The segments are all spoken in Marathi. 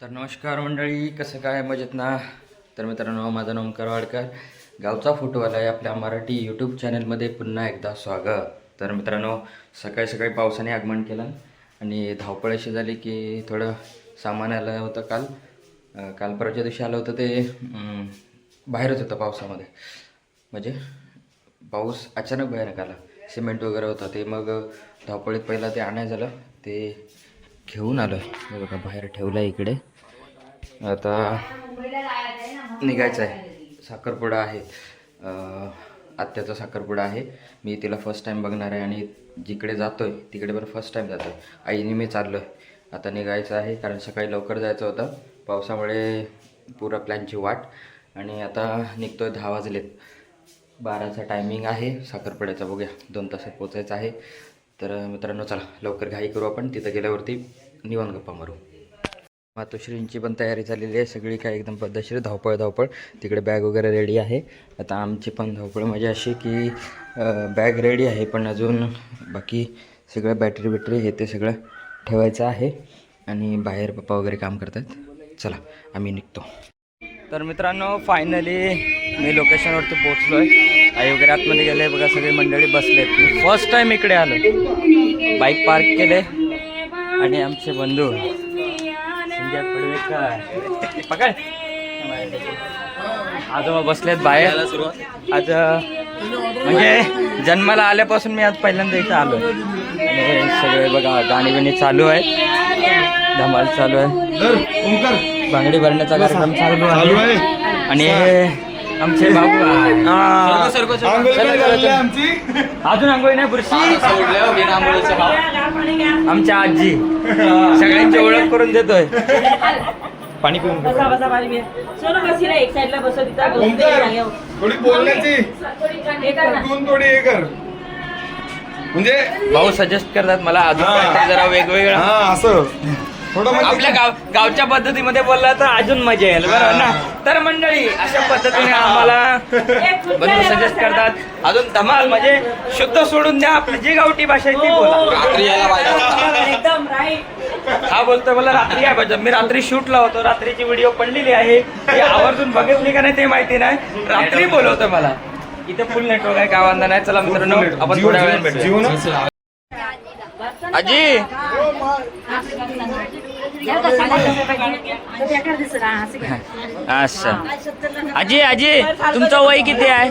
तर नमस्कार मंडळी कसं काय? मजेत ना? तर मित्रांनो माझं नाव करवाडकर वाडकर. गावचा फोटोवाला आहे आपल्या मराठी यूट्यूब चॅनलमध्ये पुन्हा एकदा स्वागत. तर मित्रांनो सकाळी सकाळी पावसाने आगमन केलं आणि धावपळ अशी झाली की थोडं सामान आलं होतं काल. काल परवाच्या दिवशी आलं होतं ते बाहेरच होतं पावसामध्ये. म्हणजे पाऊस अचानक भयानक आला. सिमेंट वगैरे होतं ते. मग धावपळीत पहिला ते आणाय झालं. ते घेऊन आलं. बघा बाहेर ठेवलं आहे इकडे. आता निघायचं आहे साखरपुडा आहे. आत्याचा साखरपुडा आहे. मी तिला फर्स्ट टाईम बघणार आहे आणि जिकडे जातो आहे तिकडे बरं फर्स्ट टाईम जातो आहे आईने मी चाललो आहे आता निघायचं आहे कारण सकाळी लवकर जायचं होतं. पावसामुळे पुरा प्लॅनची वाट. आणि आता निघतो आहे दहा वाजलेत. बाराचा टायमिंग आहे. साखरपुड्याचा बघूया. दोन तासात पोचायचं आहे. तर मित्रांनो चला लवकर घाई करू आपण. तिथं गेल्यावरती निवांत गप्पा मारू. मातोश्रींची पण तयारी झालेली आहे. सगळी काय एकदम पद्धतशीर धावपळ धावपळ. तिकडे बॅग वगैरे रेडी आहे. आता आमची पण धावपळ म्हणजे अशी की बॅग रेडी आहे पण अजून बाकी सगळं बॅटरी बिटरी हे ते सगळं ठेवायचं आहे. आणि बाहेर पप्पा वगैरे काम करतात. चला आम्ही निघतो. तर मित्रांनो फायनली मी लोकेशनवरती पोचलो आहे आई वगैरे आतमध्ये गेले. बघा सगळी मंडळी बसले मी फर्स्ट टाईम इकडे आलो बाईक पार्क केले आणि आमचे बंधू संजय पडवेकर पकड. आजोबा बसलेत बाहेर. आज म्हणजे जन्माला आल्यापासून मी आज पहिल्यांदा इथं आलो आणि सगळे बघा गाणी बिणी चालू आहे धमाल चालू आहे. बांगडी भरण्याचा कार्यक्रम चालू आहे. आणि आमचे बाबू हा. चला, चला. अजून आंघोळी नाही बुरशी. आमच्या आजी. सगळ्यांची ओळख करून देतोय. पाणी पिऊन घे. थोडी बोलण्याची. थोडी हे कर. म्हणजे भाऊ सजेस्ट करतात मला अजून हा. काहीतरी जरा वेगवेगळं. हा असं. थोडं म्हणजे आपल्या गाव गावच्या पद्धतीमध्ये बोलला तर अजून मजा येईल बरोबर ना? तर मंडळी अशा पद्धतीने आम्हाला बंधू सजेस्ट. करतात. अजून धमाल म्हणजे शुद्ध सोडून द्या आपली जी गावठी भाषा आहे ती बोला. एकदम राईट हा बोलतोय मला रात्री आहे पाहिजे मी रात्री शूटला होतो रात्रीची व्हिडिओ पडलेली आहे. ती आवर्जून बघितली का नाही ते माहिती नाही. रात्री बोलवतोय मला. इथे फुल नेटवर्क आहे काय वांधा नाही. चला मित्रांनो आपण थोड्या वेळात भेटू आजी! अच्छा. आजी आजी तुमचं वय किती आहे?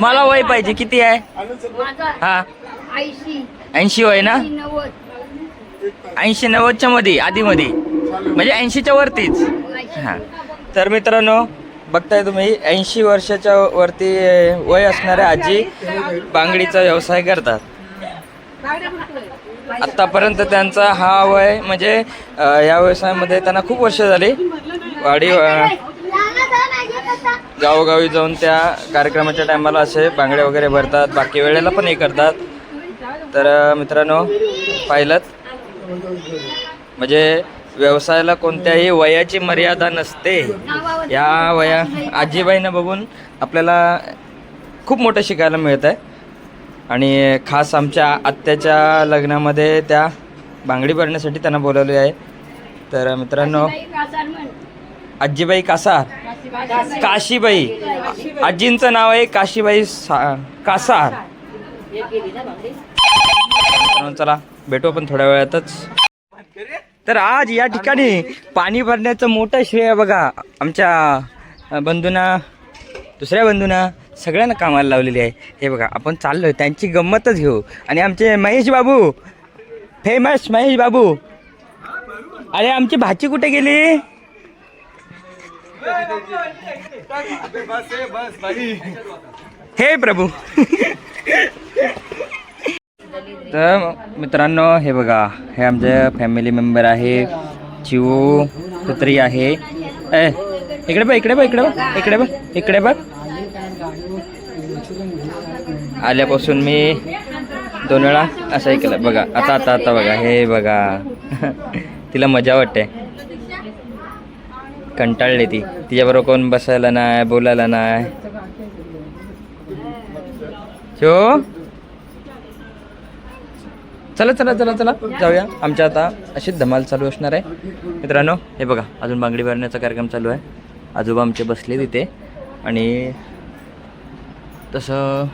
मला वय पाहिजे किती आहे? हा. ऐंशी वय ना? ऐंशी नव्वदच्या मध्ये आधी मध्ये म्हणजे ऐंशीच्या वरतीच. हां. तर मित्रांनो बघताय तुम्ही ऐंशी वर्षाच्या वरती वय असणाऱ्या आजी बांगडीचा व्यवसाय करतात. आत्तापर्यंत त्यांचा हा वय म्हणजे या व्यवसायामध्ये त्यांना खूप वर्ष झाली. वाडी गावोगावी जाऊन त्या कार्यक्रमाच्या टायमाला असे बांगडे वगैरे भरतात बाकी वेळेला पण हे करतात. तर मित्रांनो पाहिलं म्हणजे व्यवसायाला कोणत्याही वयाची मर्यादा नसते. या वया आजीबाईंना बघून आपल्याला खूप मोठं शिकायला मिळत आहे आणि खास आमच्या आत्याच्या लग्नामध्ये त्या बांगडी भरण्यासाठी त्यांना बोलवले आहे. तर मित्रांनो आजीबाई कासार. काशीबाई. आजींचं नाव आहे काशीबाई सा कासार. चला भेटू आपण थोड्या वेळातच. तर आज या ठिकाणी पाणी भरण्याचं मोठं श्रेय आहे बघा. आमच्या बंधूंना दुसऱ्या बंधूंना. सगळ्यांना कामाला लावलेली आहे. हे बघा आपण चाललोय. त्यांची गंमतच घेऊ. आणि आमचे महेश बाबू फेमस महेश बाबू. अरे आमची भाची कुठे गेली? हे प्रभू. तर मित्रांनो हे बघा हे आमचे फॅमिली मेंबर आहे. चिवू कुत्री आहे. ए इकडे बघ इकडे बघ इकडे बघ इकडे बघ इकडे बघ. आल्यापासून मी दोन वेळा असं ऐकलं बघा आता आता आता बघा. हे बघा. तिला मजा वाटते. कंटाळली ती. तिच्याबरोबर कोण बसायला नाही बोलायला नाही. शो चला चला चला चला. जाऊया. आमच्या आता अशीच धमाल चालू असणार आहे. मित्रांनो हे बघा. अजून बांगडी भरण्याचा कार्यक्रम चालू आहे. आजोबा आमचे बसले तिथे. आणि तसं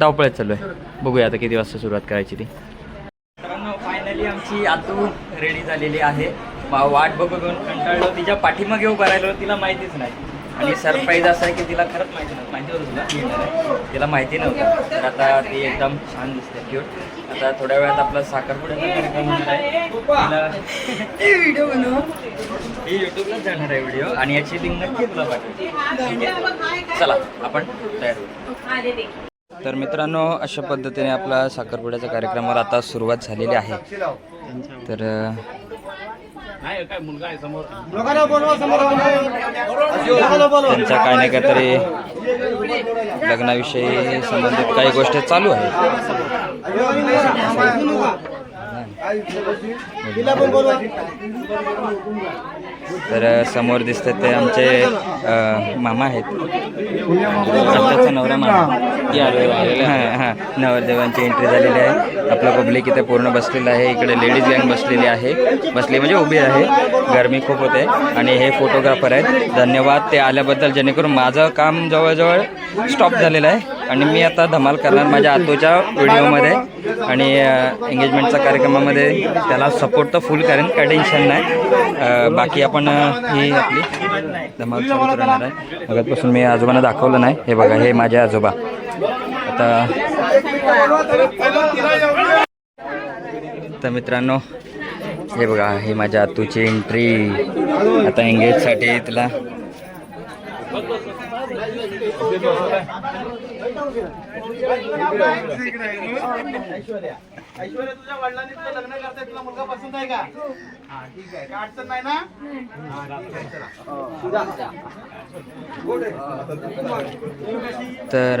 धावपळत चालू आहे. बघूया आता किती वाजता सुरुवात करायची ती. मित्रांनो फायनली आमची आतू रेडी झालेली आहे. वाट बघून कंटाळलो. तिच्या पाठीमागे उभं राहिलो तिला माहितीच नाही. आणि सरप्राईज असं आहे की तिला खरंच माहिती नव्हतं. माहिती होतं तुला? मी येणार आहे. तिला माहिती नव्हतं. तर आता ती एकदम छान दिसते. क्यूट आता थोड्या वेळात आपला साखरपुड्याचा कार्यक्रम होणार आहे. तिला व्हिडिओ बनव. ही युट्यूबलाच जाणार आहे व्हिडिओ आणि याची लिंक नक्की तुला पाठवते चला आपण तयार होऊ. तर मित्रांनो अशा पद्धतीने आपला साखरपुड्याच्या कार्यक्रमाला आता सुरुवात झालेली आहे. तर अ, त्यांच्या काही नाही काहीतरी लग्नाविषयी संबंधित काही गोष्टी चालू आहेत. तर समोर दिसतात ते आमचे मामा आहेत. आत्याचा नवरा मामा. ती आलो हां हां. नवरदेवांची एंट्री झालेली आहे. आपलं पब्लिक इथे पूर्ण बसलेलं आहे. इकडे लेडीज गँग बसलेली आहे. बसली म्हणजे उभी आहे. गरमी खूप होते. आणि हे फोटोग्राफर आहेत. धन्यवाद. ते आल्याबद्दल जेणेकरून माझं काम जवळजवळ स्टॉप झालेलं आहे. आणि मी आता धमाल करणार माझ्या आतोच्या व्हिडिओमध्ये आणि एंगेजमेंटच्या कार्यक्रमामध्ये त्याला सपोर्ट तर फुल करेन. काय टेन्शन नाही. बाकी आपण आपण ही आपली धमाल चालू करणार आहे. मगातपासून मी आजोबांना दाखवलं नाही. हे बघा हे माझे आजोबा. आता तर मित्रांनो हे बघा हे माझ्या आतूची एंट्री आता एंगेजसाठी तिला ऐश्वर्या तुझ्या वडिलांनी तुझं लग्न करताय तुला मुलगा पसंत आहे का? हा ठीक आहे. काय अडचण नाही ना? हा, ठीक आहे, चला. तर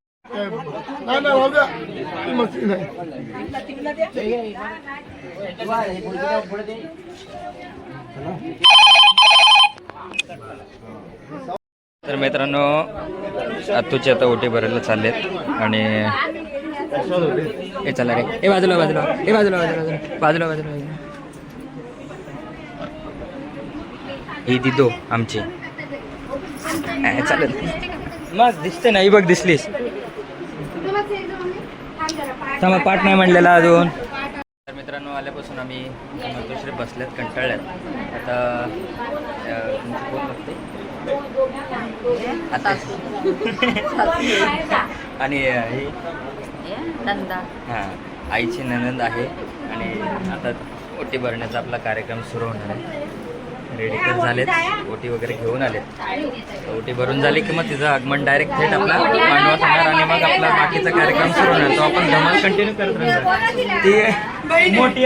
तर मित्रांनो आतूची आता ओटी भरायला चाललेत आणि हे चला रे. हे बाजूला बाजूला. हे बाजूला बाजूला बाजूला. बाजूला ही दिदो आमची. चालेल. मग दिसते नाही बघ दिसलीस. थांबा पाठ नाही म्हणलेला अजून. तर मित्रांनो आल्यापासून आम्ही दुसरे बसल्यात कंटाळल्यात आता तुमची कोण बघते आता. आणि ही. हां आईची ननंद आहे. आणि आता ओटी भरण्याचा आपला कार्यक्रम सुरू होणार आहे. रेडी तर झालेत. ओटी वगैरे घेऊन आलेत. ओटी भरून झाली की मग तिचं आगमन डायरेक्ट थेट आपला मांडवात होणार आणि मग आपला बाकीचा कार्यक्रम सुरू होणार. तो आपण धमाल कंटिन्यू करत राहणार. ती मोठी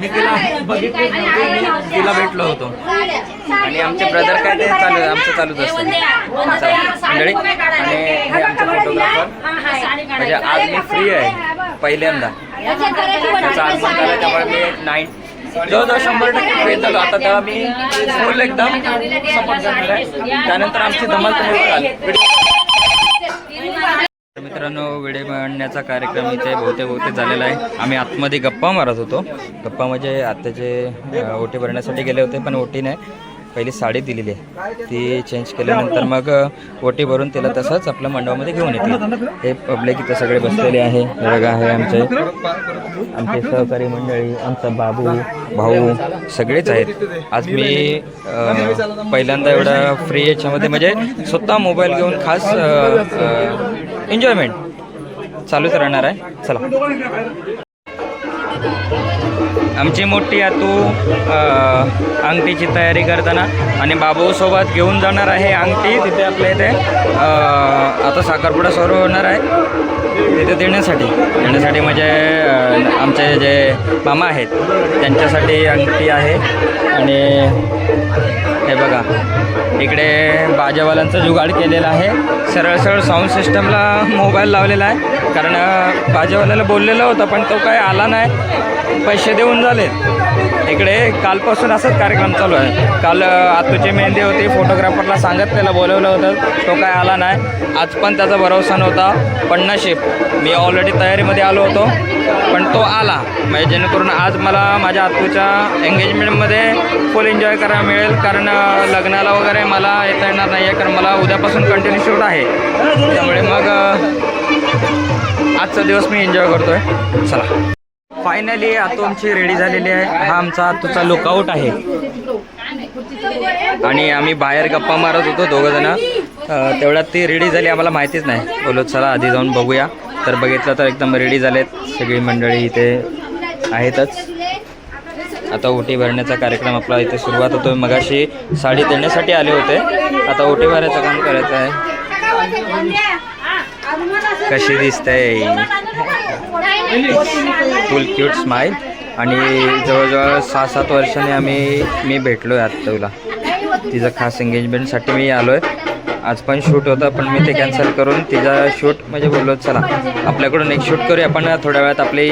मी तिला बघितली नव्हती, तिला भेटलो होतो. आणि आमचे ब्रदर काय ते चालू आमचं चालूच असतं. मंडळी आणि हे आमचे फोटोग्राफर म्हणजे आज मी फ्री आहे पहिल्यांदा. त्याचा आगमन झालं त्यामुळे मी नाईन जवळजवळ शंभर टक्के फ्री झालो आता तेव्हा मी फुल एकदम सपोर्ट करणार आहे त्यानंतर आमची धमाल तुम्ही मित्रांनो वेळे बनण्याचा कार्यक्रम इथे बहुते बहुते झालेला आहे. आम्ही आतमध्ये गप्पा मारत होतो. गप्पा म्हणजे आत्ताचे ओटी भरण्यासाठी गेले होते पण ओटी नाही. पहिली साडी दिलेली आहे. ती चेंज केल्यानंतर मग ओटी भरून तिला तसंच आपल्या मंडळामध्ये घेऊन येते. हे पब्लिक इथं सगळे बसलेले आहे. हे बघा आहे आमचे आमचे सहकारी मंडळी आमचा बाबू भाऊ सगळेच आहेत. आज मी पहिल्यांदा एवढा फ्री याच्यामध्ये म्हणजे स्वतः मोबाईल घेऊन खास एन्जॉयमेंट चालूच राहणार आहे. चला. आमची मोठी आतू अंगठीची तयारी करताना आणि बाबूसोबत घेऊन जाणार आहे अंगठी. तिथे आपल्या इथे आता साखरपुडा सुरू होणार आहे. तिथे देण्यासाठी. देण्यासाठी म्हणजे आमचे जे मामा आहेत त्यांच्यासाठी अंगठी आहे. आणि हे बघा इकडे बाजावाल्यांचा जुगाड केलेला आहे. सरळ सरळ साऊंड सिस्टमला मोबाईल लावलेला आहे. कारण बाजावाल्याला बोललेलं होतं पण तो काय आला नाही. पैसे देऊन झाले इकडे कालपासून असंच कार्यक्रम चालू आहे. काल आतूची मेहंदी होती फोटोग्राफरला सांगत त्याला बोलवलं होतं. तो काय आला नाही. आज पण त्याचा भरोसा नव्हता. पण नशीब. मी ऑलरेडी तयारीमध्ये आलो होतो. पण तो आला. म्हणजे जेणेकरून आज मला माझ्या आतूच्या एंगेजमेंटमध्ये फुल एन्जॉय करायला मिळेल. कारण लग्नाला वगैरे मला येता येणार नाही आहे कारण मला उद्यापासून कंटिन्यू शूट आहे. त्यामुळे मग आजचा दिवस मी एन्जॉय करतो आहे चला. फायनली आतू आमची रेडी झालेली आहे. हा आमचा आतूचा लुकआउट आहे. आणि आम्ही बाहेर गप्पा मारत होतो दोघं जण तेवढ्यात ती रेडी झाली आम्हाला माहितीच नाही. बोलत चला आधी जाऊन बघूया. तर बघितलं तर एकदम रेडी झालेत. सगळी मंडळी इथे आहेतच. आता ओटी भरण्याचा कार्यक्रम आपला इथे सुरुवात होतो मगाशी साडी देण्यासाठी आले होते. आता ओटी भरायचं काम करायचं आहे. कशी दिसतंय? फुल क्यूट स्माईल आणि जवळजवळ सहा सात वर्षाने आम्ही मी भेटलो आहे आत्ताला तिचं खास एंगेजमेंटसाठी मी आलो आहे आज पण शूट होतं पण मी ते कॅन्सल करून तिचा शूट म्हणजे बोललो चला आपल्याकडून एक शूट करूया. आपण थोड्या वेळात आपली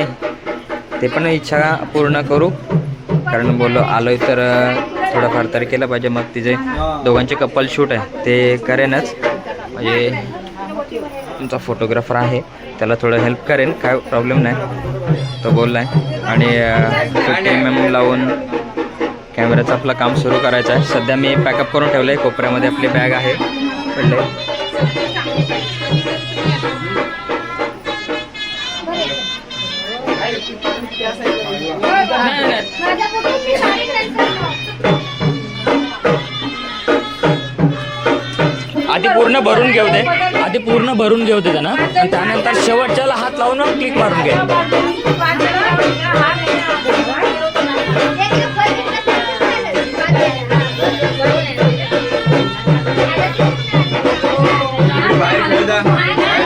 ते पण इच्छा पूर्ण करू. कारण बोललो आलो तर थोडंफार तरी केलं पाहिजे. मग तिचे दोघांचे कपल शूट आहे. ते करेनच. म्हणजे तुमचा फोटोग्राफर आहे. त्याला थोडं हेल्प करेन काय प्रॉब्लेम नाही. तो बोलला आहे आणि एम एम लावून कॅमेऱ्याचं आपलं काम सुरू करायचं आहे. सध्या मी पॅकअप करून ठेवलं आहे कोपऱ्यामध्ये आपली बॅग आहे. पडले आधी पूर्ण भरून घेऊ दे. आधी पूर्ण भरून घेऊ त्यांना. आणि त्यानंतर शेवटच्याला हात लावून क्लिक मारून घे.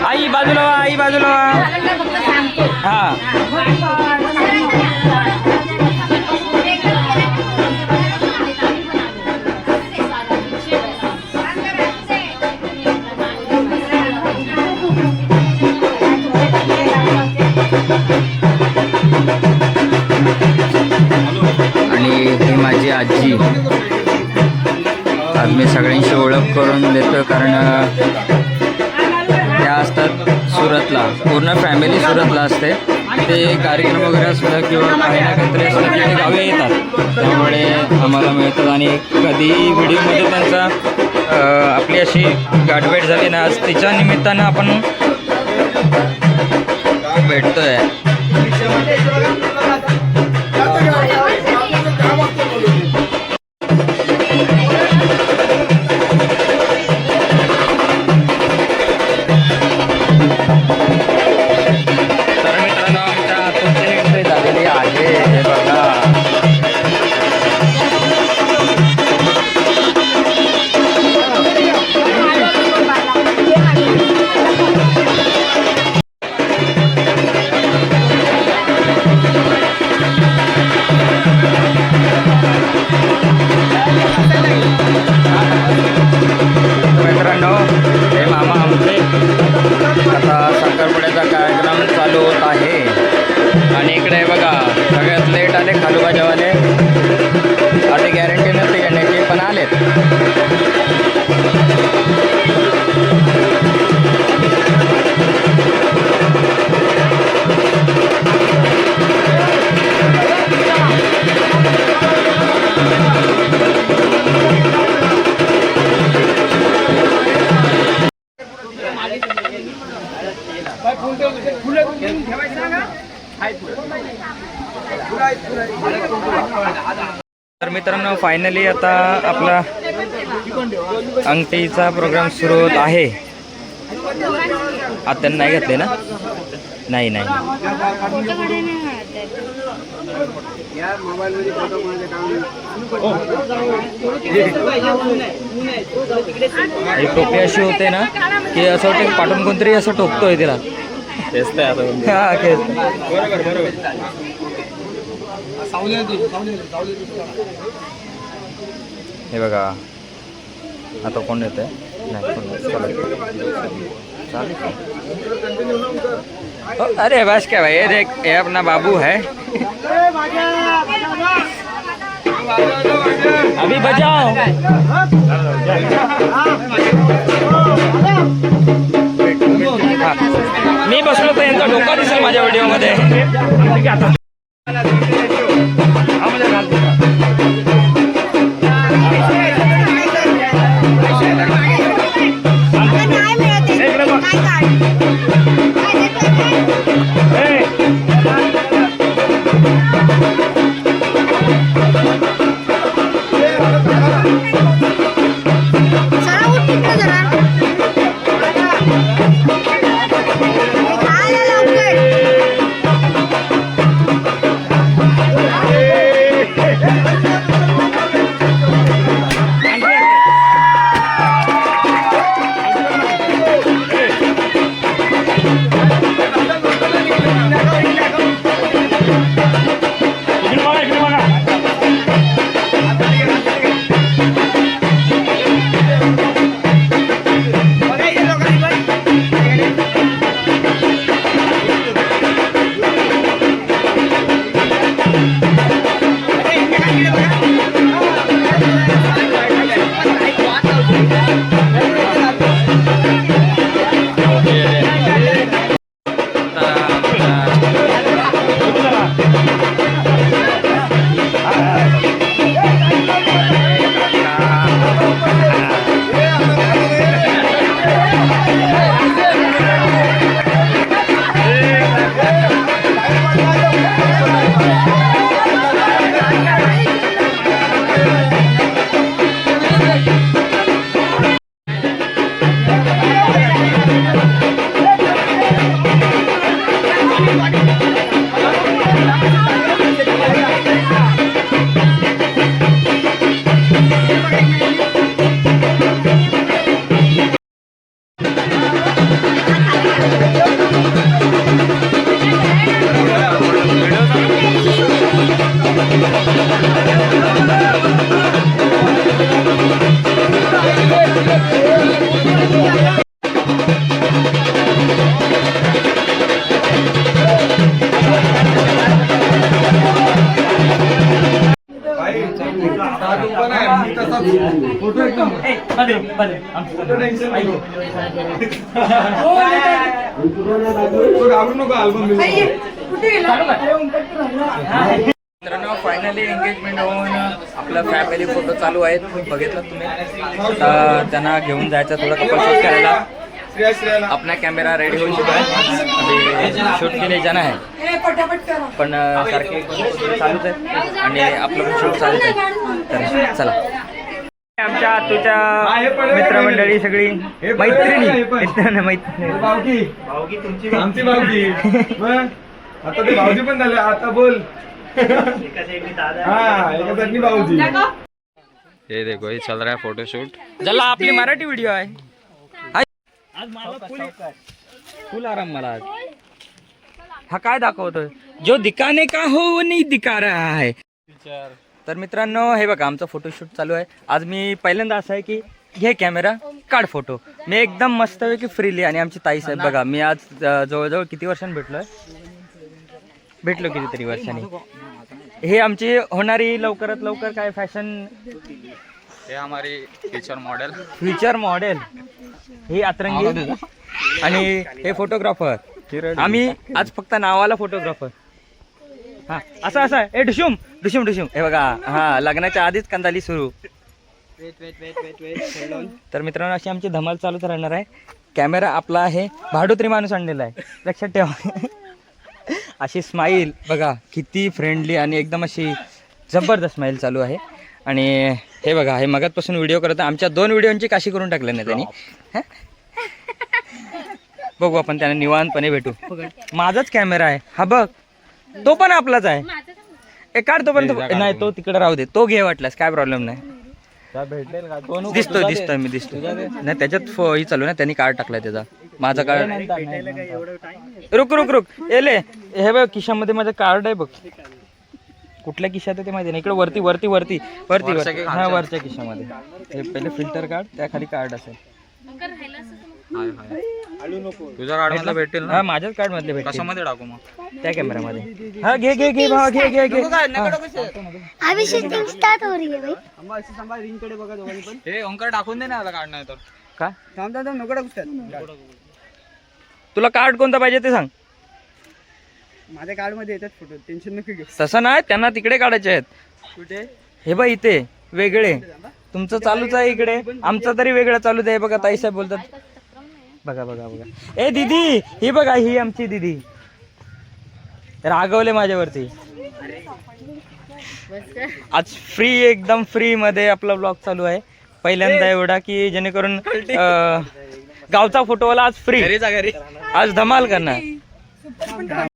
आई बाजूला आई बाजूला. हा. आणि ही माझी आजी. आज मी सगळ्यांशी ओळख करून देतो कारण त्या असतात सुरतला. पूर्ण फॅमिली सुरतला असते. ते कार्यक्रम वगैरे असलं किंवा काही ना काहीतरी असलं की ते गावी येतात. त्यामुळे आम्हाला मिळतात. आणि कधी व्हिडिओमध्ये त्यांचा आपली अशी गाठभेट झाली ना आज तिच्या निमित्तानं आपण भेटतोय. फायनली आता आपला अंगठीचा प्रोग्राम सुरू होत आहे. आता नाही घातले ना? नाही नाही. ही टोपी अशी होते ना की असं वाटतं की पाठून कोणतरी असं टोकतोय तिला. हा, बरोबर बरोबर. हे अरे बस क्या भाई ये ये अपना बाबू है अभी बजाओ. मी बसलो तर यांचा डोका दिसेल माझ्या व्हिडिओमध्ये भाई आहे मी तसाच फोटो एकदम टेन्शन नाही घाबरू नको अल्बम मित्रांनो फायनली एंगेजमेंट होऊन आपला फॅमिली फोटो चालू आहेत. बघितलं तुम्ही? आता त्यांना घेऊन जायचं थोडं कपल शूट करायला. आपला कॅमेरा रेडी होऊ शकतो शूट केले जण आहे पण सारखे चालूच आहे आणि आपलं पण शूट चालूच आहे. तर चला. आमच्या तुझ्या मित्रमंडळी सगळी. मैत्रिणी. मित्रांनो, मैत्रिणी. भावकी आमची भावकी मग आता ते भाऊजी पण झाले. आता बोल. हा भाऊजी. हे देखो हे चल रहा है फोटोशूट ज्याला आपली मराठी व्हिडिओ आहे. फुल आराम मला आज. हा काय दाखवतोय? जो दिखाने का हो वो नहीं दिखा रहा है. तर मित्रांनो हे बघा आमचं फोटोशूट चालू आहे. आज मी पहिल्यांदा असं आहे की घे कॅमेरा काढ फोटो मी एकदम मस्त की फ्रीली आणि आमची ताई साहेब बघा मी आज जवळजवळ किती वर्षांनी भेटलोय? भेटलो कितीतरी वर्षांनी. हे आमची होणारी लवकरात लवकर काय फॅशन हे हमारी टीचर मॉडल फ्युचर मॉडेल हे अतरंगी. आणि हे फोटोग्राफर आम्ही आज फक्त नावाला फोटोग्राफर हा असं असं. आहे. ए डुशुम डुशुम डुशुम हे बघा हा लग्नाच्या आधीच कंदाली सुरू. तर मित्रांनो अशी आमची धमाल चालूच राहणार आहे. कॅमेरा आपला आहे. भाडोत्री माणूस आणलेला आहे. लक्षात ठेवा. अशी स्माईल बघा किती फ्रेंडली आणि एकदम अशी जबरदस्त स्माईल चालू आहे. आणि हे बघा हे मगातपासून व्हिडिओ करत. आमच्या दोन व्हिडिओची काशी करून टाकले नाही त्यांनी. हं? बघू आपण त्यांना निवांतपणे भेटू. माझाच कॅमेरा आहे. हा बघ. तो पण आपलाच आहे. ए काढ तो पण. तो- नाही तो तिकडे राहू दे. तो घे वाटलास काय प्रॉब्लेम नाही. दिसतोय? दिसतोय मी दिसतोय. नाही त्याच्यात फो- ही चालू ना त्यांनी कार्ड टाकलाय त्याचा. माझं कार्ड रुक रुक रुक. एले हे बघ खिशामध्ये माझं कार्ड आहे बघ. कुठल्या खिशात आहे ते माहिती नाही. इकडे वरती वरती वरती. वरती वरच्या वरती. हा? वरच्या खिशामध्ये. हे पहिले फिल्टर कार्ड त्या खाली कार्ड असेल. तुझ्या कार्ड मधला भेटेल ना? हा माझ्याच कार्ड मधले भेटतील कशामध्ये टाकू मग? त्या कॅमेरामध्ये हा घे घे घे भावा घे घे घे. हा. अभी शूटिंग स्टार्ट हो रही है भाई. हे ओंकार टाकून दे ना कार्ड नाही तर काय तुला कार्ड कोणता पाहिजे ते सांग. माझ्या कार्डमध्ये येतात फोटो टेन्शन नको घेऊ. तसं नाही त्यांना तिकडे काढायचे आहेत. कुठे? हे बघ इथे वेगळे. तुमचं चालूच आहे इकडे. आमचं तरी वेगळं चालूच आहे. बघा ताई साहेब बोलतात. बघा बघा बघा. ए दीदी ही बघा ही आमची दीदी. रागवले माझ्यावरती. आज फ्री एकदम फ्री मध्ये आपला ब्लॉग चालू आहे. पहिल्यांदा एवढा की जेणेकरून अं, गावचा फोटोवाला आज फ्री आज धमाल करणार.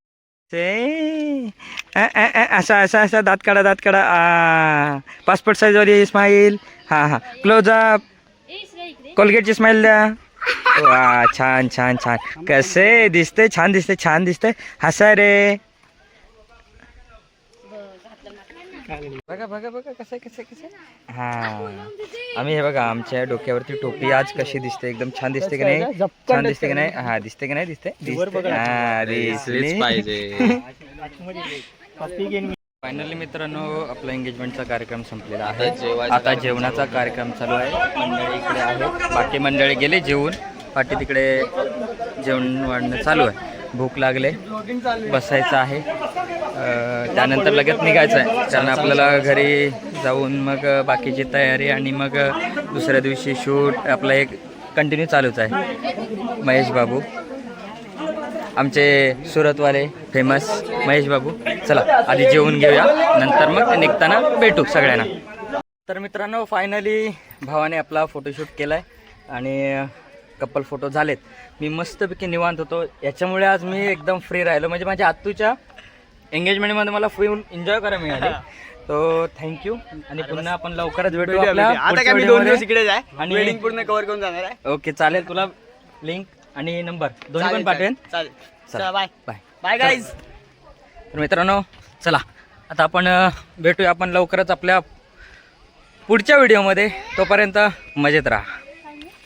ते अ, अ, अ, असा असा असा दात काढा दात काढा. आ पासपोर्ट साईज वाली स्माईल हा हा. क्लोज अप कोलगेटची स्माईल द्या. वा छान छान छान। कसे? दिसते छान दिसते छान दिसते। हसा रे। बघा बघा बघा कसं कसं कसं? हा आम्ही हे बघा आमच्या डोक्यावरती टोपी आज कशी दिसते? एकदम छान दिसते की नाही? छान दिसते की नाही? हा दिसते की नाही? दिसते. दिसते. हा, दिसली. फायनली मित्रांनो आपला एंगेजमेंटचा कार्यक्रम संपलेला आहे. आता जेवणाचा कार्यक्रम चालू आहे. मंडळी इकडे आहे बाकी मंडळी गेले जेवून. पाठी तिकडे जेवण वाढणं चालू आहे. भूक लागले. बसायचं आहे. त्यानंतर लगेच निघायचं आहे. कारण आपल्याला घरी जाऊन मग बाकीची तयारी आणि मग दुसऱ्या दिवशी शूट आपला एक कंटिन्यू चालूच आहे. महेश बाबू. आमचे सुरतवाले फेमस महेश बाबू. चला आधी जेवून घेऊया नंतर मग निघताना भेटू सगळ्यांना. तर मित्रांनो फायनली भावाने आपला फोटोशूट केला आहे आणि कपल फोटो झालेत. मी मस्तपैकी निवांत होतो. याच्यामुळे आज मी एकदम फ्री राहिलो. म्हणजे माझ्या आत्तूच्या एंगेजमेंटमध्ये मला फुल एन्जॉय करायला मिळाले. तो थँक्यू आणि पुन्हा आपण लवकरच भेटू आता काय मी दोन दिवस. इकडेच आहे. आणि- वेडिंग पूर्ण कव्हर करून जाणार आहे. ओके चालेल. तुला लिंक आणि नंबर. दोन्ही पण पाठवेन. चालेल. चला, चला बाय. बाय. बाय गाईज तर मित्रांनो चला. आता आपण अ, भेटूया आपण लवकरच आपल्या पुढच्या व्हिडिओमध्ये. तोपर्यंत मजेत राहा.